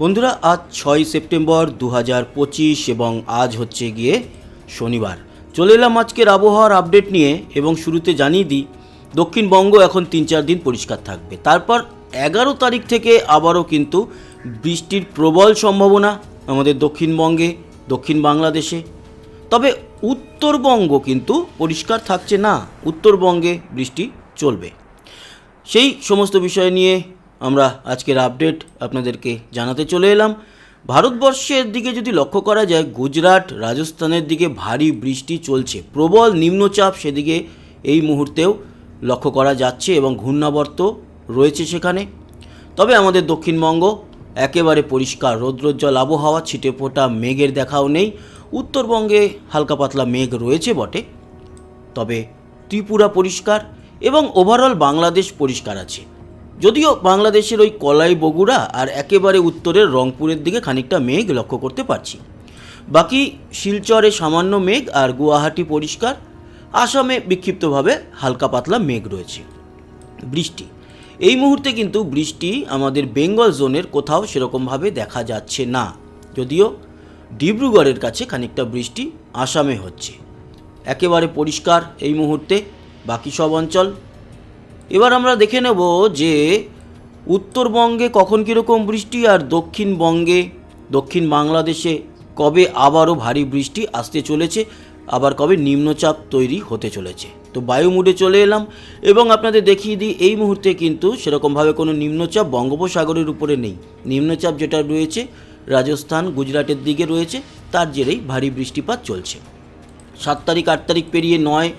বন্ধুরা, আজ ছয় সেপ্টেম্বর দু পঁচিশ এবং আজ হচ্ছে গিয়ে শনিবার। চলে এলাম আজকের আবহাওয়ার আপডেট নিয়ে এবং শুরুতে জানিয়ে দিই, দক্ষিণবঙ্গ এখন তিন চার দিন পরিষ্কার থাকবে। তারপর এগারো তারিখ থেকে আবারও কিন্তু বৃষ্টির প্রবল সম্ভাবনা আমাদের দক্ষিণবঙ্গে, দক্ষিণ বাংলাদেশে। তবে উত্তরবঙ্গ কিন্তু পরিষ্কার থাকছে না, উত্তরবঙ্গে বৃষ্টি চলবে। সেই সমস্ত বিষয় নিয়ে আমরা আজকের আপডেট আপনাদেরকে জানাতে চলে এলাম। ভারতবর্ষের দিকে যদি লক্ষ্য করা যায়, গুজরাট রাজস্থানের দিকে ভারী বৃষ্টি চলছে। প্রবল নিম্নচাপ সেদিকে এই মুহূর্তেও লক্ষ্য করা যাচ্ছে এবং ঘূর্ণাবর্ত রয়েছে সেখানে। তবে আমাদের দক্ষিণবঙ্গ একেবারে পরিষ্কার। রৌদ্রোজ্জ্বল আবহাওয়া, ছিটে ফোটা মেঘের দেখাও নেই। উত্তরবঙ্গে হালকা পাতলা মেঘ রয়েছে বটে। তবে ত্রিপুরা পরিষ্কার এবং ওভারঅল বাংলাদেশ পরিষ্কার আছে। যদিও বাংলাদেশের ওই কলাই বগুড়া আর একেবারে উত্তরের রংপুরের দিকে খানিকটা মেঘ লক্ষ্য করতে পারছি। বাকি শিলচরে সামান্য মেঘ আর গুয়াহাটি পরিষ্কার। আসামে বিক্ষিপ্তভাবে হালকা পাতলা মেঘ রয়েছে। বৃষ্টি। এই মুহূর্তে কিন্তু বৃষ্টি আমাদের বেঙ্গল জোনের কোথাও সেরকমভাবে দেখা যাচ্ছে না। যদিও ডিব্রুগড়ের কাছে খানিকটা বৃষ্টি আসামে হচ্ছে। একেবারে পরিষ্কার এই মুহূর্তে। বাকি সব অঞ্চল এবার আমরা দেখে নেব যে উত্তরবঙ্গে কখন কীরকম বৃষ্টি আর দক্ষিণবঙ্গে, দক্ষিণ বাংলাদেশে কবে আবারও ভারী বৃষ্টি আসতে চলেছে, আবার কবে নিম্নচাপ তৈরি হতে চলেছে। তো বায়ুমুডে চলে এলাম এবং আপনাদের দেখিয়ে দিই এই মুহূর্তে কিন্তু সেরকমভাবে কোনো নিম্নচাপ বঙ্গোপসাগরের উপরে নেই। নিম্নচাপ যেটা রয়েছে রাজস্থান, গুজরাটের দিকে রয়েছে, তার জেরেই ভারী বৃষ্টিপাত চলছে। সাত তারিখ, আট তারিখ পেরিয়ে নয়,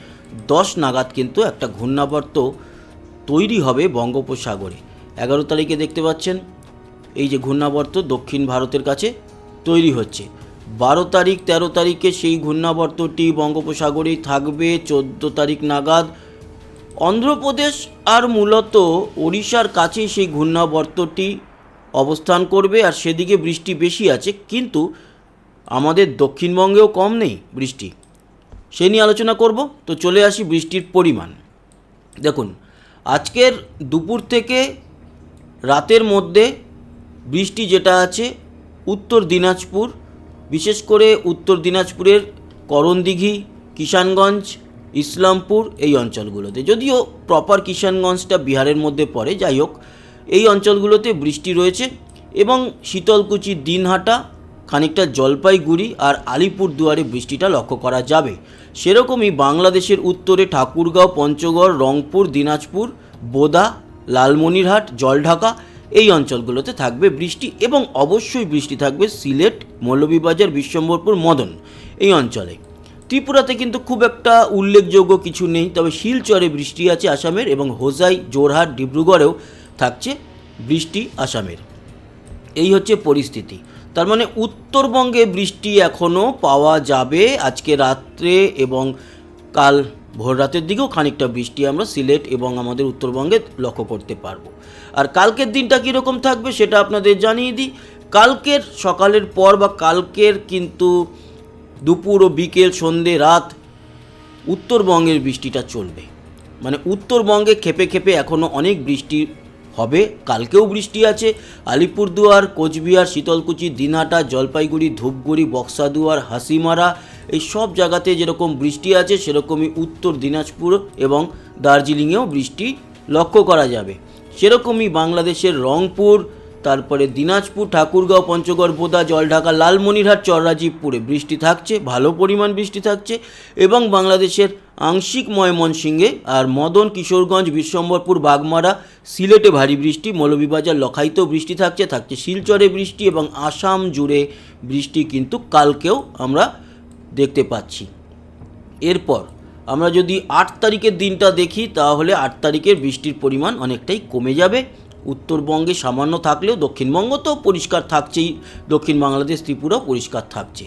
দশ নাগাদ কিন্তু একটা ঘূর্ণাবর্ত তৈরি হবে বঙ্গোপসাগরে। এগারো তারিখে দেখতে পাচ্ছেন, এই যে ঘূর্ণাবর্ত দক্ষিণ ভারতের কাছে তৈরি হচ্ছে। বারো তারিখ, তেরো তারিখে সেই ঘূর্ণাবর্তটি বঙ্গোপসাগরেই থাকবে, চোদ্দ তারিখ নাগাদ অন্ধ্রপ্রদেশ আর মূলত ওড়িশার কাছেই সেই ঘূর্ণাবর্তটি অবস্থান করবে আর সেদিকে বৃষ্টি বেশি আছে, কিন্তু আমাদের দক্ষিণবঙ্গেও কম নেই বৃষ্টি। সে নিয়ে আলোচনা করব, তো চলে আসি বৃষ্টির পরিমাণ। দেখুন আজকের দুপুর থেকে রাতের মধ্যে বৃষ্টি যেটা আছে, উত্তর দিনাজপুর, বিশেষ করে উত্তর দিনাজপুরের করণদিঘি, কিষানগঞ্জ, ইসলামপুর এই অঞ্চলগুলোতে। যদিও প্রপার কিষানগঞ্জটা বিহারের মধ্যে পড়ে, যাই হোক, এই অঞ্চলগুলোতে বৃষ্টি রয়েছে এবং শীতলকুচি, দিনহাটা খানিকটা জলপাইগুড়ি আর আলিপুরদুয়ারে বৃষ্টিটা লক্ষ্য করা যাবে। সেরকমই বাংলাদেশের উত্তরে ঠাকুরগাঁও, পঞ্চগড়, রংপুর, দিনাজপুর, বোদা, লালমনিরহাট, জলঢাকা এই অঞ্চলগুলোতে থাকবে বৃষ্টি এবং অবশ্যই বৃষ্টি থাকবে সিলেট, মৌলভীবাজার বিশ্বম্বরপুর মদন এই অঞ্চলে। ত্রিপুরাতে কিন্তু খুব একটা উল্লেখযোগ্য কিছু নেই, তবে শিলচরে বৃষ্টি আছে আসামের এবং হোজাই জোরহাট ডিব্রুগড়েও থাকছে বৃষ্টি আসামের। এই হচ্ছে পরিস্থিতি। তার মানে উত্তরবঙ্গে বৃষ্টি এখনও পাওয়া যাবে আজকে রাত্রে এবং কাল ভোর রাতের দিকেও খানিকটা বৃষ্টি আমরা সিলেট এবং আমাদের উত্তরবঙ্গে লক্ষ্য করতে পারব। আর কালকের দিনটা কীরকম থাকবে সেটা আপনাদের জানিয়ে দিই। কালকের সকালের পর বা কালকের কিন্তু দুপুর ও বিকেল, সন্ধে, রাত উত্তরবঙ্গের বৃষ্টিটা চলবে। মানে উত্তরবঙ্গে খেপে খেপে এখনও অনেক বৃষ্টি হবে। কালকেও বৃষ্টি আছে। আলিপুরদুয়ার, কোচবিহার, শীতলকুচি, দিনহাটা, জলপাইগুড়ি, ধূপগুড়ি, বক্সাদুয়ার, হাসিমারা এই সব জায়গাতে যেরকম বৃষ্টি আছে, সেরকমই উত্তর দিনাজপুর এবং দার্জিলিংয়েও বৃষ্টি লক্ষ্য করা যাবে। সেরকমই বাংলাদেশের রংপুর তারপরে দিনাজপুর, ঠাকুরগাঁও পঞ্চগড় বোদা জলঢাকা, লালমনিরহাট, চররাজীবপুরে বৃষ্টি থাকছে, ভালো পরিমাণ বৃষ্টি থাকছে এবং বাংলাদেশের আংশিক ময়মনসিংহে আর মদন, কিশোরগঞ্জ, বিশ্বম্বরপুর, বাগমারা, সিলেটে ভারী বৃষ্টি, মৌলভীবাজার, লখাইতেও বৃষ্টি থাকছে থাকছে শিলচরে বৃষ্টি এবং আসাম জুড়ে বৃষ্টি কিন্তু কালকেও আমরা দেখতে পাচ্ছি। এরপর আমরা যদি আট তারিখের দিনটা দেখি, তাহলে আট তারিখের বৃষ্টির পরিমাণ অনেকটাই কমে যাবে। উত্তরবঙ্গে সামান্য থাকলেও দক্ষিণবঙ্গ তো পরিষ্কার থাকছেই, দক্ষিণ বাংলাদেশ ত্রিপুরাও পরিষ্কার থাকছে।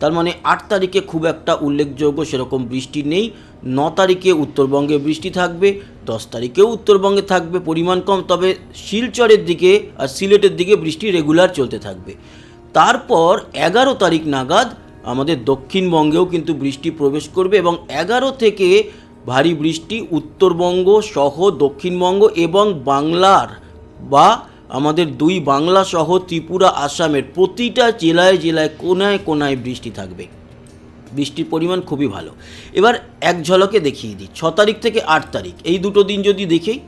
তার মানে আট তারিখে খুব একটা উল্লেখযোগ্য সেরকম বৃষ্টি নেই, ন তারিখে উত্তরবঙ্গে বৃষ্টি থাকবে, দশ তারিখেও উত্তরবঙ্গে থাকবে, পরিমাণ কম, তবে শিলচরের দিকে আর সিলেটের দিকে বৃষ্টি রেগুলার চলতে থাকবে। তারপর এগারো তারিখ নাগাদ আমাদের দক্ষিণবঙ্গেও কিন্তু বৃষ্টি প্রবেশ করবে এবং এগারো থেকে ভারী বৃষ্টি উত্তরবঙ্গ সহ দক্ষিণবঙ্গ এবং বাংলার বা আমাদের দুই বাংলা সহ ত্রিপুরা, আসামের প্রতিটা জেলায় জেলায় কোনায় কোনায় বৃষ্টি থাকবে। বৃষ্টির পরিমাণ খুবই ভালো। এবার এক ঝলকে দেখিয়ে দিই। ছ তারিখ থেকে আট তারিখ। এই দুটো দিন যদি দেখি,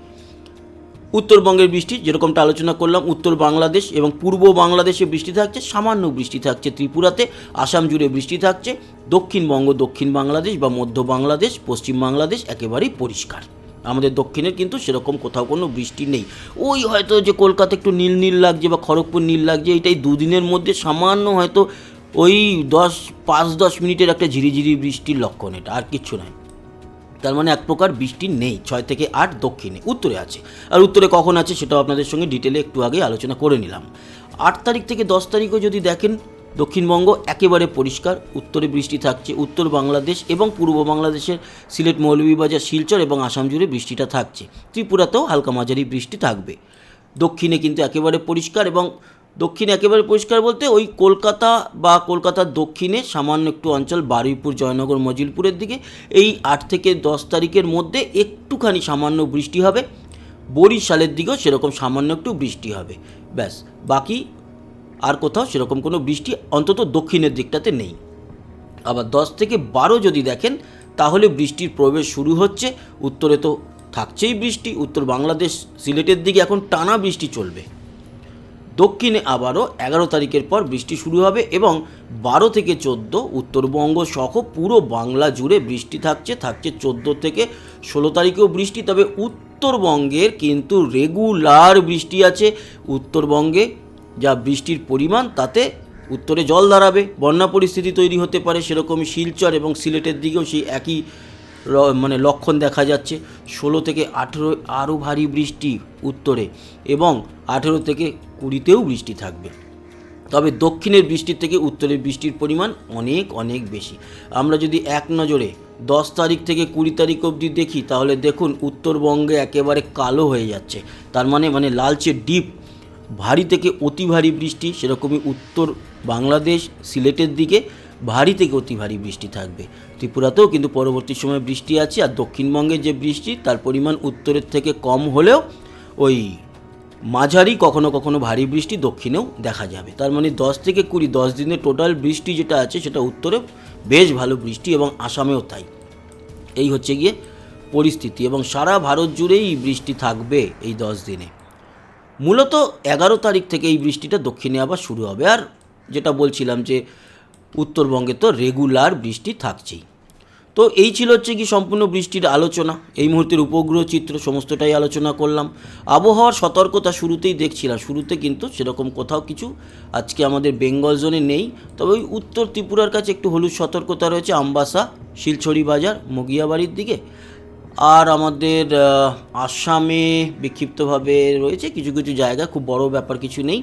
উত্তরবঙ্গের বৃষ্টি, যেরকমটা আলোচনা করলাম, উত্তর বাংলাদেশ এবং পূর্ব বাংলাদেশে বৃষ্টি থাকছে, সামান্য বৃষ্টি থাকছে ত্রিপুরাতে, আসাম জুড়ে বৃষ্টি থাকছে, দক্ষিণবঙ্গ, দক্ষিণ বাংলাদেশ বা মধ্য বাংলাদেশ, পশ্চিম বাংলাদেশ একেবারেই পরিষ্কার। আমাদের দক্ষিণের কিন্তু সেরকম কোথাও কোনো বৃষ্টি নেই। ওই হয়তো যে কলকাতা একটু নীল নীল লাগছে বা খড়গপুর নীল লাগছে, এটাই দুদিনের মধ্যে সামান্য হয়তো ওই দশ, পাঁচ, দশ মিনিটের একটা ঝিরিঝিরি বৃষ্টির লক্ষণ এটা, আর কিচ্ছু নয়। তার মানে এক প্রকার বৃষ্টি নেই, ছয় থেকে আট দক্ষিণে, উত্তরে আছে। আর উত্তরে কখন আছে সেটাও আপনাদের সঙ্গে ডিটেলে একটু আগে আলোচনা করে নিলাম। আট তারিখ থেকে দশ তারিখও যদি দেখেন দক্ষিণবঙ্গ একেবারে পরিষ্কার, উত্তরে বৃষ্টি থাকছে, উত্তর বাংলাদেশ এবং পূর্ব বাংলাদেশের সিলেট মৌলভীবাজার, শিলচর এবং আসাম জুড়ে বৃষ্টিটা থাকছে। ত্রিপুরাতেও হালকা মাঝারি বৃষ্টি থাকবে। দক্ষিণে কিন্তু একেবারে পরিষ্কার এবং দক্ষিণে একেবারে পরিষ্কার বলতে ওই কলকাতা বা কলকাতার দক্ষিণে সামান্য একটু অঞ্চল বারুইপুর, জয়নগর, মজিলপুরের দিকে এই আট থেকে দশ তারিখের মধ্যে একটুখানি সামান্য বৃষ্টি হবে। বরিশালের দিকেও সেরকম সামান্য একটু বৃষ্টি হবে। ব্যাস, বাকি আর কোথাও সেরকম কোনো বৃষ্টি অন্তত দক্ষিণের দিকটাতে নেই। আবার দশ থেকে বারো যদি দেখেন, তাহলে বৃষ্টির প্রবেশ শুরু হচ্ছে। উত্তরে তো থাকছেই বৃষ্টি, উত্তর বাংলাদেশ সিলেটের দিকে এখন টানা বৃষ্টি চলবে। দক্ষিণে আবারও এগারো তারিখের পর বৃষ্টি শুরু হবে এবং বারো থেকে চোদ্দ উত্তরবঙ্গ সহ পুরো বাংলা জুড়ে বৃষ্টি থাকছে থাকছে চোদ্দ থেকে ষোলো তারিখেও বৃষ্টি। তবে উত্তরবঙ্গের কিন্তু রেগুলার বৃষ্টি আছে। উত্তরবঙ্গে যা বৃষ্টির পরিমাণ, তাতে উত্তরে জল দাঁড়াবে। বন্যা পরিস্থিতি তৈরি হতে পারে, সেরকমই শিলচর এবং সিলেটের দিকেও সেই একই মানে লক্ষণ দেখা যাচ্ছে। ষোলো থেকে আঠেরো, আরও ভারী বৃষ্টি উত্তরে এবং আঠেরো থেকে কুড়িতেও বৃষ্টি থাকবে। তবে দক্ষিণের বৃষ্টির থেকে উত্তরের বৃষ্টির পরিমাণ অনেক অনেক বেশি। আমরা যদি এক নজরে দশ তারিখ থেকে কুড়ি তারিখ অবধি দেখি, তাহলে দেখুন উত্তরবঙ্গে একেবারে কালো হয়ে যাচ্ছে। তার মানে মানে লালচে ডিপ ভারী থেকে অতি ভারী বৃষ্টি, সেরকমই উত্তর বাংলাদেশ সিলেটের দিকে ভারী থেকে অতি ভারী বৃষ্টি থাকবে। ত্রিপুরাতেও কিন্তু পরবর্তী সময়ে বৃষ্টি আছে আর দক্ষিণবঙ্গে যে বৃষ্টি, তার পরিমাণ উত্তরের থেকে কম হলেও ওই মাঝারি কখনো কখনো ভারী বৃষ্টি দক্ষিণেও দেখা যাবে। তার মানে দশ থেকে কুড়ি, দশ দিনে টোটাল বৃষ্টি যেটা আছে সেটা উত্তরে বেশ ভালো বৃষ্টি এবং আসামেও তাই। এই হচ্ছে গিয়ে পরিস্থিতি এবং সারা ভারত জুড়েই বৃষ্টি থাকবে এই দশ দিনে। মূলত এগারো তারিখ থেকে এই বৃষ্টিটা দক্ষিণে আবার শুরু হবে। আর যেটা বলছিলাম যে উত্তরবঙ্গে তো রেগুলার বৃষ্টি থাকছেই। তো এই ছিল হচ্ছে কি সম্পূর্ণ বৃষ্টির আলোচনা। এই মুহূর্তের উপগ্রহ চিত্র সমস্তটাই আলোচনা করলাম। আবহাওয়ার সতর্কতা শুরুতেই দেখছিলাম। শুরুতে কিন্তু সেরকম কোথাও কিছু আজকে আমাদের বেঙ্গল জোনে নেই। তবে ওই উত্তর ত্রিপুরার কাছে একটু হলুদ সতর্কতা রয়েছে। আমবাসা, শিলছড়ি বাজার, মগিয়াবাড়ির দিকে। আর আমাদের আসামে বিক্ষিপ্তভাবে রয়েছে কিছু কিছু জায়গা, খুব বড় ব্যাপার কিছু নেই।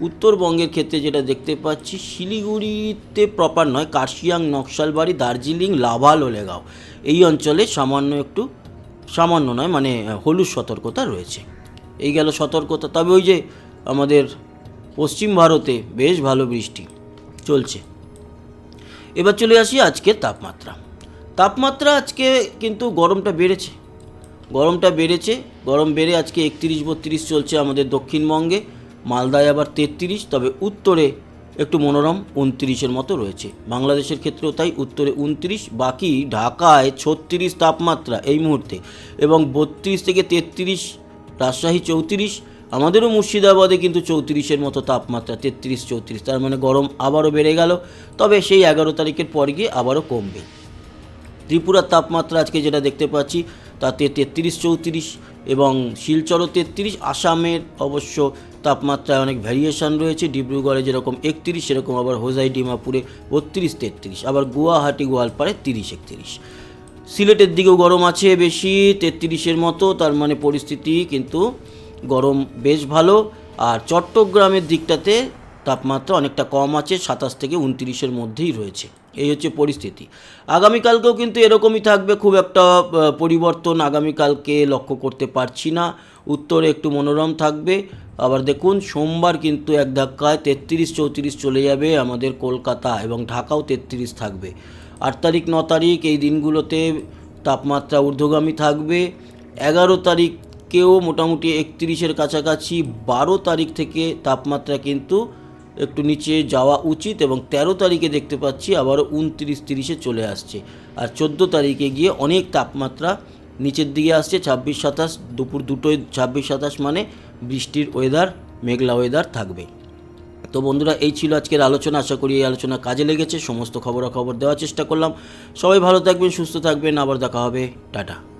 উত্তরবঙ্গের ক্ষেত্রে যেটা দেখতে পাচ্ছি, শিলিগুড়িতে প্রপার নয়, কার্শিয়াং, নকশালবাড়ি, দার্জিলিং লাভা লোলেগাঁও এই অঞ্চলে সামান্য একটু, সামান্য নয় মানে হলুদ সতর্কতা রয়েছে। এই গেল সতর্কতা। তবে ওই যে আমাদের পশ্চিম ভারতে বেশ ভালো বৃষ্টি চলছে। এবার চলে আসি আজকের তাপমাত্রা। তাপমাত্রা আজকে কিন্তু গরমটা বেড়েছে। গরমটা বেড়েছে, গরম বেড়ে আজকে একত্রিশ বত্রিশ চলছে আমাদের দক্ষিণবঙ্গে, মালদায় আবার তেত্রিশ, তবে উত্তরে একটু মনোরম উনত্রিশের মতো রয়েছে। বাংলাদেশের ক্ষেত্রেও তাই উত্তরে উনত্রিশ, বাকি ঢাকায় ছত্রিশ তাপমাত্রা এই মুহূর্তে এবং বত্রিশ থেকে তেত্রিশ, রাজশাহী চৌত্রিশ, আমাদেরও মুর্শিদাবাদে কিন্তু চৌত্রিশের মতো তাপমাত্রা, তেত্রিশ চৌত্রিশ, তার মানে গরম আবারও বেড়ে গেল, তবে সেই এগারো তারিখের পর গিয়ে আবারও কমবে। ত্রিপুরার তাপমাত্রা আজকে যেটা দেখতে পাচ্ছি, তাতে তেত্রিশ চৌত্রিশ এবং শিলচরও তেত্রিশ। আসামের অবশ্য তাপমাত্রায় অনেক ভ্যারিয়েশন রয়েছে। ডিব্রুগড়ে যেরকম একত্রিশ, সেরকম আবার হোজাই, ডিমাপুরে বত্রিশ, তেত্রিশ। আবার গুয়াহাটি গোয়ালপাড়ে তিরিশ, একত্রিশ। সিলেটের দিকেও গরম আছে বেশি, তেত্রিশের মতো, তার মানে পরিস্থিতি কিন্তু গরম বেশ ভালো। আর চট্টগ্রামের দিকটাতে তাপমাত্রা অনেকটা কম আছে, সাতাশ থেকে উনত্রিশের মধ্যেই রয়েছে। এই হচ্ছে পরিস্থিতি। আগামীকালকেও কিন্তু এরকমই থাকবে, খুব একটা পরিবর্তন আগামীকালকে লক্ষ্য করতে পারছি না। উত্তরে একটু মনোরম থাকবে। আবার দেখুন, সোমবার কিন্তু এক ধাক্কায় তেত্রিশ চৌত্রিশ চলে যাবে আমাদের কলকাতা এবং ঢাকাও তেত্রিশ থাকবে। আট তারিখ, ন তারিখ এই দিনগুলোতে তাপমাত্রা ঊর্ধ্বগামী থাকবে। এগারো তারিখ আজকেও মোটামুটি একত্রিশের কাছাকাছি, বারো তারিখ থেকে তাপমাত্রা কিন্তু একটু নিচে যাওয়া উচিত এবং তেরো তারিখে দেখতে পাচ্ছি আবারও উনত্রিশ তিরিশে চলে আসছে। আর চোদ্দ তারিখে গিয়ে অনেক তাপমাত্রা নিচের দিকে আসছে, ছাব্বিশ সাতাশ, দুপুর দুটোয় ছাব্বিশ সাতাশ মানে বৃষ্টির ওয়েদার মেঘলা ওয়েদার থাকবে। তো বন্ধুরা, এই ছিল আজকের আলোচনা। আশা করি এই আলোচনা কাজে লেগেছে। সমস্ত খবরাখবর দেওয়ার চেষ্টা করলাম। সবাই ভালো থাকবেন, সুস্থ থাকবেন। আবার দেখা হবে। টাটা।